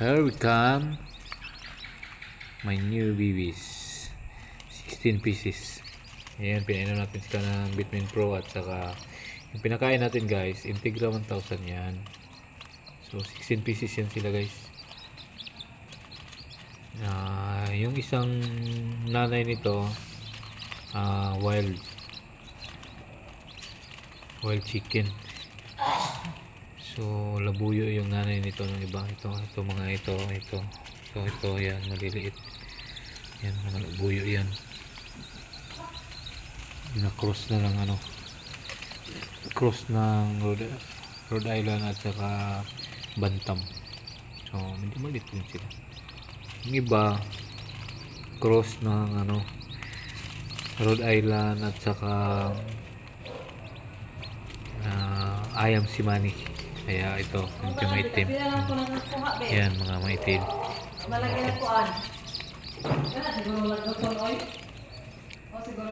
Here we come. My new babies. 16 pieces. Ayan, pinainom natin sila ng Bitmin Pro at saka yung pinakain natin guys, Integra 1000 yan. So 16 pieces yan sila guys. Ah, yung isang nanay nito ah, wild wild chicken. So, labuyo yung nanay nito ng iba. Ito, ito mga ito, ito. Ito, ito, yan, maliliit. Yan, mga labuyo yan. Na-cross na lang ano. Cross ng Rhode, Rhode Island at saka Bantam. So, medyo maliit din sila. Yung iba, cross ng ano, Rhode Island at saka uh, Ayam Simani. Kaya ito, medyo maitim. Lang ko. Yan, mga maitim. Malagyan kuan. Kana siguro magdotol oy. O siguro